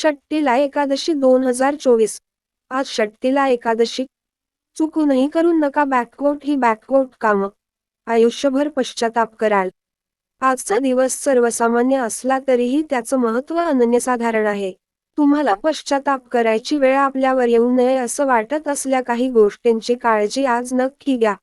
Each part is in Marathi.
षट्टीला एकादशी दोन हजार चोवीस. आज षट्टीला एकादशी. चुकूनही करू नका बॅकवोट ही बॅकवोट कामं. आयुष्यभर पश्चाताप कराल. आजचा दिवस सर्वसामान्य असला तरीही त्याचं महत्त्व अनन्यसाधारण आहे. तुम्हाला पश्चाताप करायची वेळ आपल्यावर येऊ नये असं वाटत असल्या काही गोष्टींची काळजी आज नक्की घ्या.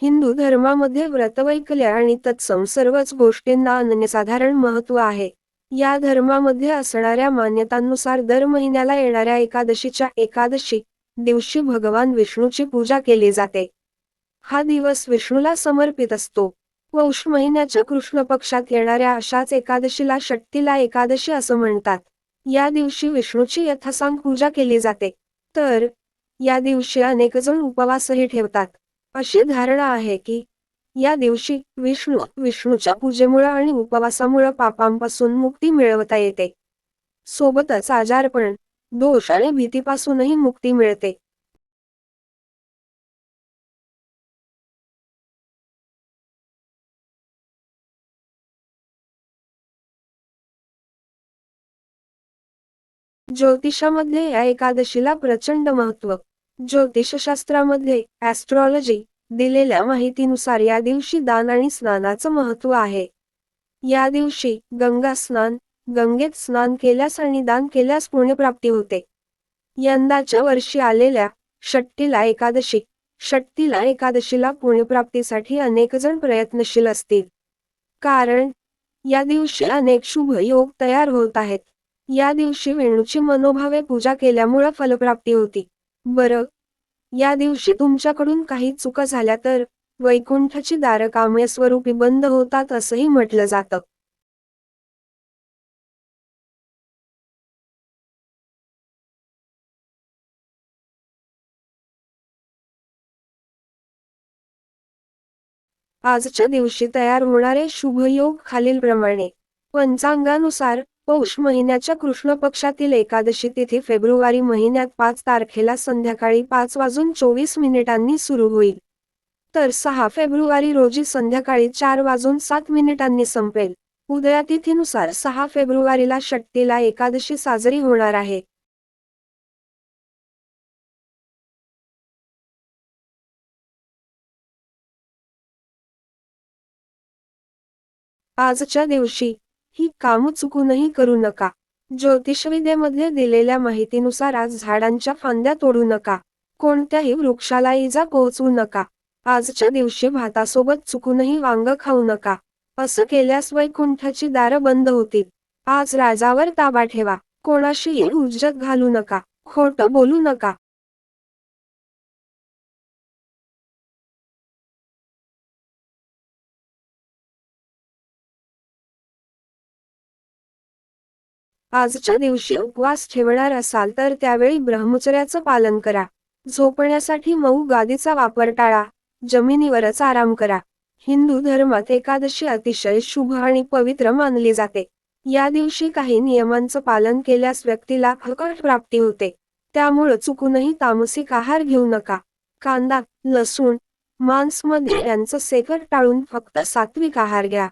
हिंदू धर्मामध्ये व्रतवैकल्य आणि तत्सम सर्वच गोष्टींना अनन्यसाधारण महत्त्व आहे. या धर्मामध्ये असणाऱ्या मान्यतांनुसार दर महिन्याला येणाऱ्या एकादशीच्या एकादशी दिवशी भगवान विष्णूची पूजा केली जाते. हा दिवस विष्णूला समर्पित असतो. पौष महिन्याच्या कृष्ण पक्षात येणाऱ्या अशाच एकादशीला षट्टीला एकादशी असं म्हणतात. या दिवशी विष्णूची यथासांग पूजा केली जाते. तर या दिवशी अनेकजण उपवासही ठेवतात. अशी धारणा आहे की या दिवशी विष्णू विष्णूच्या पूजेमुळे आणि उपवासामुळे पापांपासून मुक्ती मिळवता येते. सोबतच आजारपण दोष आणि भीतीपासूनही मुक्ती मिळते. ज्योतिषामध्ये या एकादशीला प्रचंड महत्त्व ज्योतिषशास्त्रामध्ये ॲस्ट्रॉलॉजी दिलेल्या माहितीनुसार या दिवशी दान आणि स्नानाचं महत्त्व आहे. या दिवशी गंगा स्नान गंगेत स्नान केल्यास आणि दान केल्यास पुण्यप्राप्ती होते. यंदाच्या वर्षी आलेल्या षट्टीला एकादशी षट्टीला एकादशीला पुण्यप्राप्तीसाठी अनेक जण प्रयत्नशील असतील. कारण या दिवशी अनेक शुभ योग तयार होत आहेत. या दिवशी वेणूची मनोभावे पूजा केल्यामुळे फलप्राप्ती होती. बरं. या दिवशी तुमच्याकडून काही चुका झाल्या तर वैकुंठची दारं काम्यस्वरूपी बंद होतात असंही म्हटलं जातं. आजच्या दिवशी तयार होणारे शुभयोग खालीलप्रमाणे. पंचांगानुसार पौष महिन्याच्या कृष्ण पक्षातील एकादशी तिथी फेब्रुवारी महिन्यात पाच तारखेला संध्याकाळी पाच वाजून चोवीस मिनिटांनी सुरू होईल. तर सहा फेब्रुवारी रोजी संध्याकाळी चार वाजून सात मिनिटांनी संपेल. उदयातिथीनुसार सहा फेब्रुवारीला षट्टीला एकादशी साजरी होणार आहे. आजच्या दिवशी ही कामं चुकूनही करू नका. ज्योतिषविद्येमध्ये दिलेल्या माहितीनुसार आज झाडांच्या फांद्या तोडू नका. कोणत्याही वृक्षाला इजा पोहोचवू नका. आजच्या दिवशी भातासोबत चुकूनही वांग खाऊ नका. असं केल्यास वैकुंठाची दारं बंद होतील. आज राजावर ताबा ठेवा. कोणाशीही उज्जत घालू नका. खोटं बोलू नका. आजच्या दिवशी उपवास ठेवणार असाल तर त्यावेळी ब्रह्मचर्याचं पालन करा. झोपण्यासाठी मऊ गादीचा वापर टाळा. जमिनीवरच आराम करा. हिंदू धर्मात एकादशी अतिशय शुभ आणि पवित्र मानली जाते. या दिवशी काही नियमांचं पालन केल्यास व्यक्तीला फकट प्राप्ती होते. त्यामुळं चुकूनही तामसिक आहार घेऊ नका. कांदा लसूण मांसमध्ये यांचं सेकर टाळून फक्त सात्विक आहार घ्या.